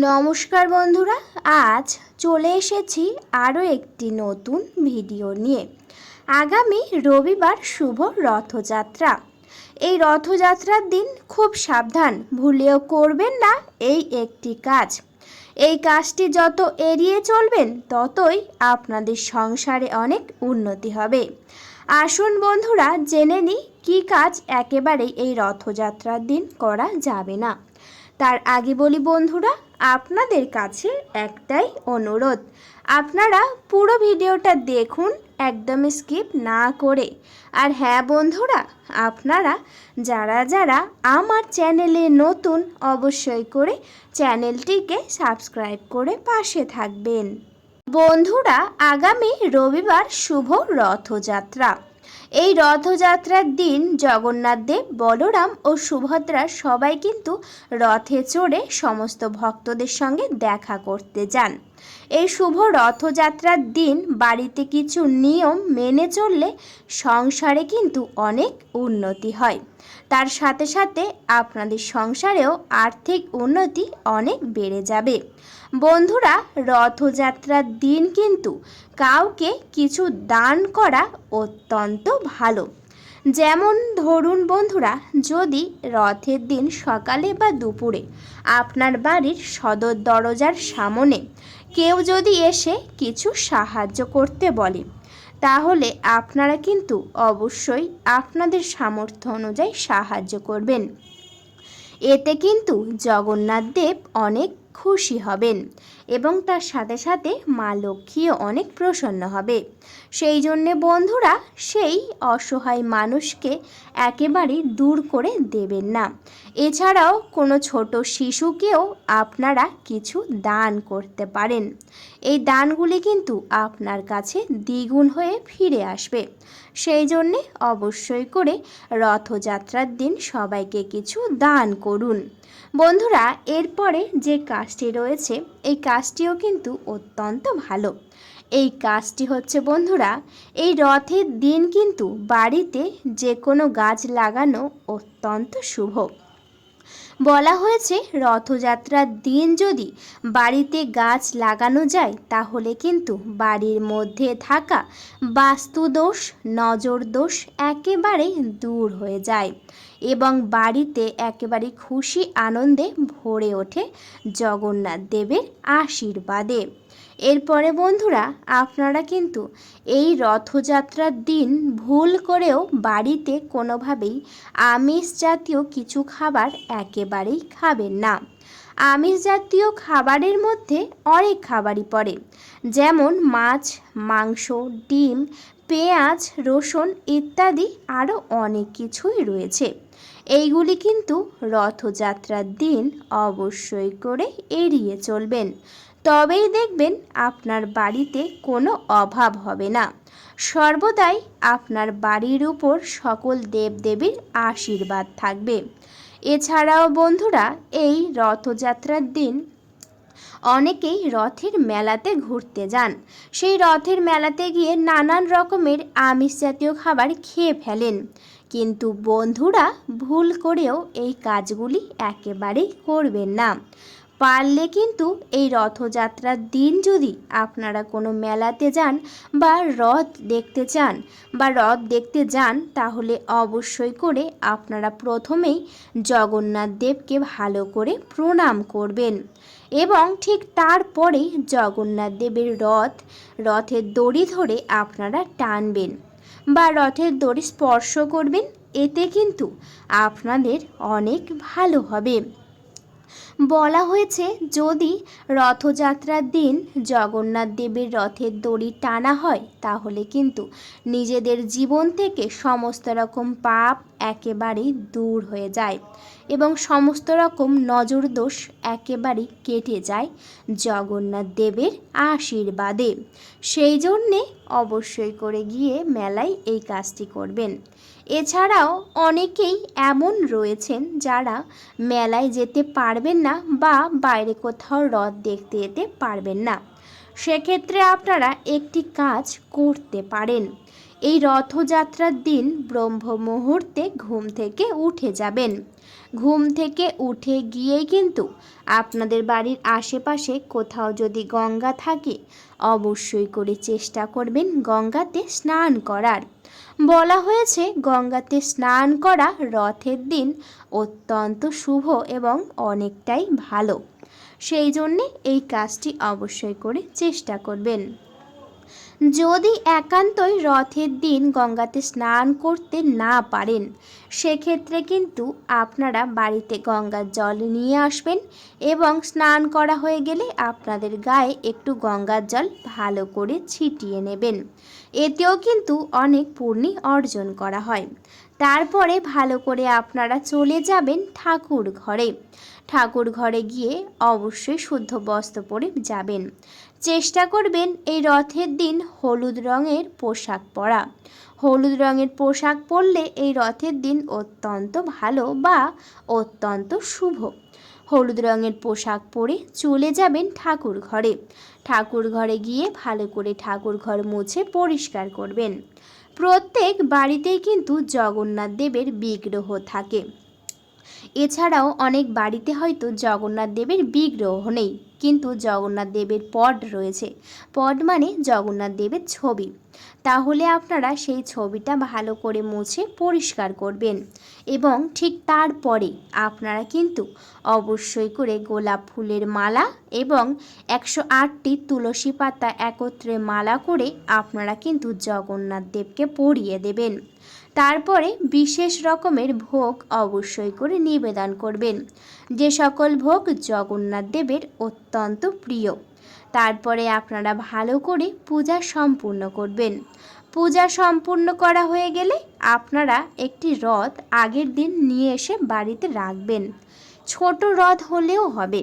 নমস্কার বন্ধুরা, আজ চলে এসেছি আরও একটি নতুন ভিডিও নিয়ে। আগামী রবিবার শুভ রথযাত্রা। এই রথযাত্রার দিন খুব সাবধান, ভুলেও করবেন না এই একটি কাজ। এই কাজটি যত এড়িয়ে চলবেন, ততই আপনাদের সংসারে অনেক উন্নতি হবে। আসুন বন্ধুরা, জেনে নিই কী কাজ একেবারেই এই রথযাত্রার দিন করা যাবে না। তার আগে বলি বন্ধুরা, আপনাদের কাছে একটাই অনুরোধ। আপনারা পুরো ভিডিওটা দেখুন, একদম স্কিপ না করে। আর হ্যাঁ বন্ধুরা, আপনারা যারা যারা আমার চ্যানেলে নতুন, অবশ্যই করে চ্যানেলটিকে সাবস্ক্রাইব করে পাশে থাকবেন। বন্ধুরা, আগামী রবিবার শুভ রথযাত্রা। এই রথযাত্রার দিন জগন্নাথ দেব, বলরাম ও সুভদ্রা সবাই কিন্তু রথে চড়ে সমস্ত ভক্তদের সঙ্গে দেখা করতে যান। এই শুভ রথযাত্রার দিন বাড়িতে কিছু নিয়ম মেনে চললে সংসারে কিন্তু অনেক উন্নতি হয়। তার সাথে সাথে আপনাদের সংসারেও আর্থিক উন্নতি অনেক বেড়ে যাবে। বন্ধুরা, রথযাত্রার দিন কিন্তু কাউকে কিছু দান করা অত্যন্ত ভালো। যেমন ধরুন বন্ধুরা, যদি রথের দিন সকালে বা দুপুরে আপনার বাড়ির সদর দরজার সামনে কেউ যদি এসে কিছু সাহায্য করতে বলে তাহলে আপনারা কিন্তু অবশ্যই আপনাদের সামর্থ্য অনুযায়ী সাহায্য করবেন। এতে কিন্তু জগন্নাথ দেব অনেক খুশি হবেন। এবং তার সাথে সাথে মা লক্ষ্মীও অনেক প্রসন্ন হবে। সেই জন্যে বন্ধুরা সেই অসহায় মানুষকে একেবারে দূর করে দেবেন না। এছাড়াও কোনো ছোট শিশুকেও আপনারা কিছু দান করতে পারেন। এই দানগুলি কিন্তু আপনার কাছে দ্বিগুণ হয়ে ফিরে আসবে। সেই জন্যে অবশ্যই করে রথযাত্রার দিন সবাইকে কিছু দান করুন। বন্ধুরা, এরপরে যে কাজটি রয়েছে, এই কাজটিও কিন্তু অত্যন্ত ভালো। এই কাজটি হচ্ছে, বন্ধুরা, এই রথের দিন কিন্তু বাড়িতে যে কোনো গাছ লাগানো অত্যন্ত শুভ। বলা হয়েছে, রথযাত্রার দিন যদি বাড়িতে গাছ লাগানো যায়, তাহলে কিন্তু বাড়ির মধ্যে থাকা বাস্তুদোষ নজর দোষ একেবারেই দূর হয়ে যায়। এবং বাড়িতে একেবারে খুশি আনন্দে ভরে ওঠে জগন্নাথ দেবের আশীর্বাদে। এরপরে বন্ধুরা, আপনারা কিন্তু এই রথযাত্রার দিন ভুল করেও বাড়িতে কোনোভাবেই আমিষ জাতীয় কিছু খাবার একেবারেই খাবেন না। আমিষ জাতীয় খাবারের মধ্যে অনেক খাবারই পড়ে, যেমন মাছ, মাংস, ডিম পেঁয়াজ, রসুন ইত্যাদি আরও অনেক কিছুই রয়েছে। এইগুলি কিন্তু রথযাত্রার দিন অবশ্যই করে এড়িয়ে চলবেন। তবেই দেখবেন আপনার বাড়িতে কোনো অভাব হবে না। সর্বদাই আপনার বাড়ির উপর সকল দেবদেবীর আশীর্বাদ থাকবে। এছাড়াও বন্ধুরা, এই রথযাত্রার দিন অনেকেই রথের মেলাতে ঘুরতে যান। সেই রথের মেলাতে গিয়ে নানান রকমের আমিষ জাতীয় খাবার খেয়ে ফেলেন। কিন্তু বন্ধুরা ভুল করেও এই কাজগুলি একেবারেই করবেন না। পারলে কিন্তু এই রথযাত্রার দিন যদি আপনারা কোনো মেলাতে যান বা রথ দেখতে চান বা রথ দেখতে যান, তাহলে অবশ্যই করে আপনারা প্রথমেই জগন্নাথ দেবকে ভালো করে প্রণাম করবেন। এবং ঠিক তারপরেই জগন্নাথ দেবের রথ, রথের দড়ি ধরে আপনারা টানবেন বা রথের দড়ি স্পর্শ করবেন, এতে কিন্তু আপনাদের অনেক ভালো হবে। বলা হয়েছে, যদি রথযাত্রার দিন জগন্নাথ দেবের রথের দড়ি টানা হয়, তাহলে কিন্তু নিজেদের জীবন থেকে সমস্ত রকম পাপ একেবারেই দূর হয়ে যায় এবং সমস্ত রকম নজর দোষ একেবারেই কেটে যায় জগন্নাথ দেবের আশীর্বাদে। সেই জন্যে অবশ্যই করে গিয়ে মেলায় এই কাজটি করবেন। এছাড়াও অনেকেই এমন রয়েছেন যারা মেলায় যেতে পারবেন না বা বাইরে কোথাও রথ দেখতে যেতে পারবেন না। সেক্ষেত্রে আপনারা একটি কাজ করতে পারেন। এই রথযাত্রার দিন ব্রহ্ম মুহূর্তে ঘুম থেকে উঠে যাবেন। ঘুম থেকে উঠে গিয়েই কিন্তু আপনাদের বাড়ির আশেপাশে কোথাও যদি গঙ্গা থাকে, অবশ্যই করে চেষ্টা করবেন গঙ্গাতে স্নান করার। বলা হয়েছে গঙ্গাতে স্নান করা রথের দিন অত্যন্ত শুভ এবং অনেকটাই ভালো। সেই জন্যে এই কাজটি অবশ্যই করে চেষ্টা করবেন। যদি একান্তই রথের দিন গঙ্গাতে স্নান করতে না পারেন, সেক্ষেত্রে কিন্তু আপনারা বাড়িতে গঙ্গার জল নিয়ে আসবেন এবং স্নান করা হয়ে গেলে আপনাদের গায়ে একটু গঙ্গার জল ভালো করে ছিটিয়ে নেবেন। এতেও কিন্তু অনেক পূর্ণি অর্জন করা হয়। তারপরে ভালো করে আপনারা চলে যাবেন ঠাকুর ঘরে। ঠাকুর ঘরে গিয়ে অবশ্যই শুদ্ধ বস্ত্র পরে যাবেন। চেষ্টা করবেন এই রথের দিন হলুদ রঙের পোশাক পরা। হলুদ রঙের পোশাক পরলে এই রথের দিন অত্যন্ত ভালো বা অত্যন্ত শুভ। হলুদ রঙের পোশাক পরে চলে যাবেন ঠাকুর ঘরে। ঠাকুর ঘরে গিয়ে ভালো করে ঠাকুর ঘর মুছে পরিষ্কার করবেন। প্রত্যেক বাড়িতেই কিন্তু জগন্নাথ দেবের বিগ্রহ থাকে। এছাড়াও অনেক বাড়িতে হয়তো জগন্নাথ দেবের বিগ্রহ নেই, কিন্তু জগন্নাথ দেবের পড রয়েছে। পড মানে জগন্নাথ দেবের ছবি। তাহলে আপনারা সেই ছবিটা ভালো করে মুছে পরিষ্কার করবেন এবং ঠিক তারপরে আপনারা কিন্তু অবশ্যই করে গোলাপ ফুলের মালা এবং একশো আটটি তুলসী পাতা একত্রে মালা করে আপনারা কিন্তু জগন্নাথ দেবকে পরিয়ে দেবেন। তারপরে বিশেষ রকমের ভোগ অবশ্যই করে নিবেদন করবেন। যে সকল ভোগ জগন্নাথ দেবের অত্যন্ত প্রিয়। তারপরে আপনারা ভালো করে পূজা সম্পূর্ণ করবেন। পূজা সম্পূর্ণ করা হয়ে গেলে আপনারা একটি রথ আগের দিন নিয়ে এসে বাড়িতে রাখবেন। ছোট রথ হলেও হবে।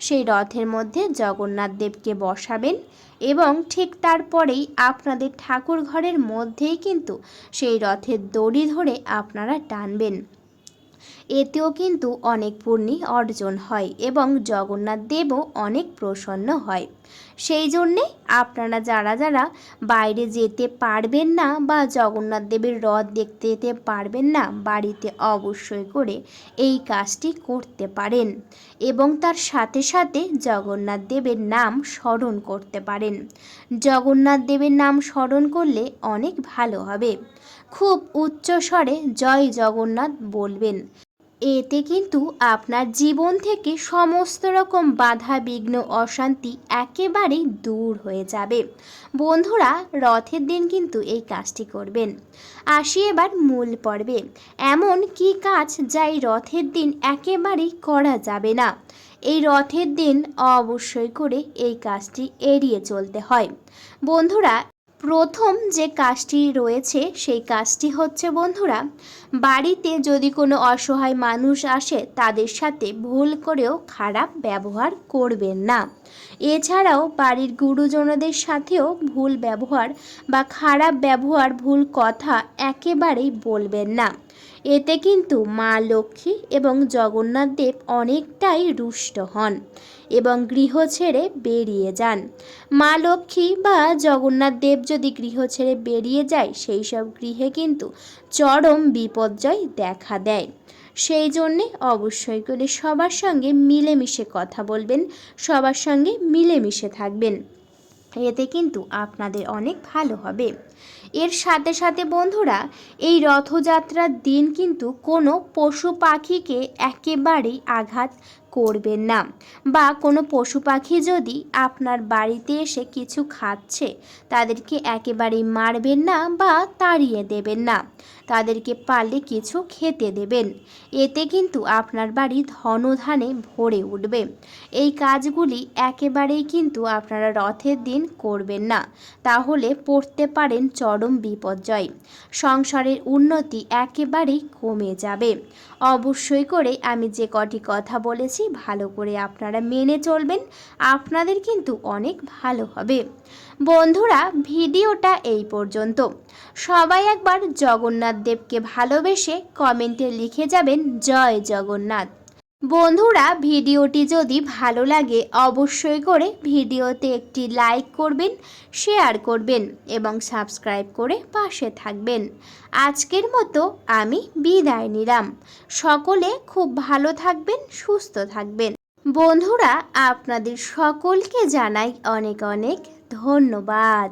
সেই রথের মধ্যে জগন্নাথ দেবকে বসাবেন এবং ঠিক তারপরেই আপনাদের ঠাকুর ঘরের মধ্যেই কিন্তু সেই রথের দড়ি ধরে আপনারা টানবেন। এতেও কিন্তু অনেক পুণ্যি অর্জন হয় এবং জগন্নাথ দেবও অনেক প্রসন্ন হয়। সেই জন্যে আপনারা যারা যারা বাইরে যেতে পারবেন না বা জগন্নাথ দেবের রথ দেখতে যেতে পারবেন না, বাড়িতে অবশ্যই করে এই কাজটি করতে পারেন এবং তার সাথে সাথে জগন্নাথ দেবের নাম স্মরণ করতে পারেন। জগন্নাথ দেবের নাম স্মরণ করলে অনেক ভালো হবে। খুব উচ্চ স্বরে জয় জগন্নাথ বলবেন। এতে কিন্তু আপনার জীবন থেকে সমস্ত রকম বাধা, বিঘ্ন, অশান্তি একেবারেই দূর হয়ে যাবে। বন্ধুরা, রথের দিন কিন্তু এই কাজটি করবেন। আসি এবার মূল পর্বে। এমন কি কাজ যা এই রথের দিন একেবারেই করা যাবে না? এই রথের দিন অবশ্যই করে এই কাজটি এড়িয়ে চলতে হয়। বন্ধুরা প্রথম যে কাজটি রয়েছে, সেই কাজটি হচ্ছে, বন্ধুরা, বাড়িতে যদি কোনো অসহায় মানুষ আসে, তাদের সাথে ভুল করেও খারাপ ব্যবহার করবেন না। এছাড়াও বাড়ির গুরুজনদের সাথেও ভুল ব্যবহার বা খারাপ ব্যবহার, ভুল কথা একেবারেই বলবেন না। এতে কিন্তু মা লক্ষ্মী এবং জগন্নাথ দেব অনেকটাই রুষ্ট হন। এবং গৃহ ছেড়ে বেরিয়ে যান। মা লক্ষ্মী বা জগন্নাথ দেব যদি গৃহ ছেড়ে বেরিয়ে যায়, সেই সব গৃহে কিন্তু চরম বিপর্যয় দেখা দেয়। সেই জন্যে অবশ্যই করে সবার সঙ্গে মিলেমিশে কথা বলবেন, সবার সঙ্গে মিলেমিশে থাকবেন। এতে কিন্তু আপনাদের অনেক ভালো হবে। এর সাথে সাথে বন্ধুরা, এই রথযাত্রার দিন কিন্তু কোনো পশু পাখিকে একেবারেই আঘাত করবেন না। বা কোনো পশু পাখি যদি আপনার বাড়িতে এসে কিছু খাচ্ছে, তাদেরকে একেবারেই মারবেন না বা তাড়িয়ে দেবেন না। তাদেরকে পারলে কিছু খেতে দেবেন। এতে কিন্তু আপনার বাড়ি ধনধানে ভরে উঠবে। এই কাজগুলি একেবারেই কিন্তু আপনারা রথের দিন করবেন না। তাহলে পড়তে পারেন চরম বিপর্যয়। সংসারের উন্নতি একেবারেই কমে যাবে। অবশ্যই করে আমি যে কটি কথা বলেছি, ভালো করে আপনারা মেনে চলবেন। আপনাদের কিন্তু অনেক ভালো হবে। বন্ধুরা, ভিডিওটা এই পর্যন্ত। সবাই একবার জগন্নাথ দেবকে ভালোবেসে কমেন্টে লিখে যাবেন, জয় জগন্নাথ। বন্ধুরা, ভিডিওটি যদি ভালো লাগে, অবশ্যই করে ভিডিওতে একটি লাইক করবেন, শেয়ার করবেন এবং সাবস্ক্রাইব করে পাশে থাকবেন। আজকের মতো আমি বিদায় নিলাম। সকলে খুব ভালো থাকবেন, সুস্থ থাকবেন। বন্ধুরা, আপনাদের সকলকে জানাই অনেক অনেক ধন্যবাদ।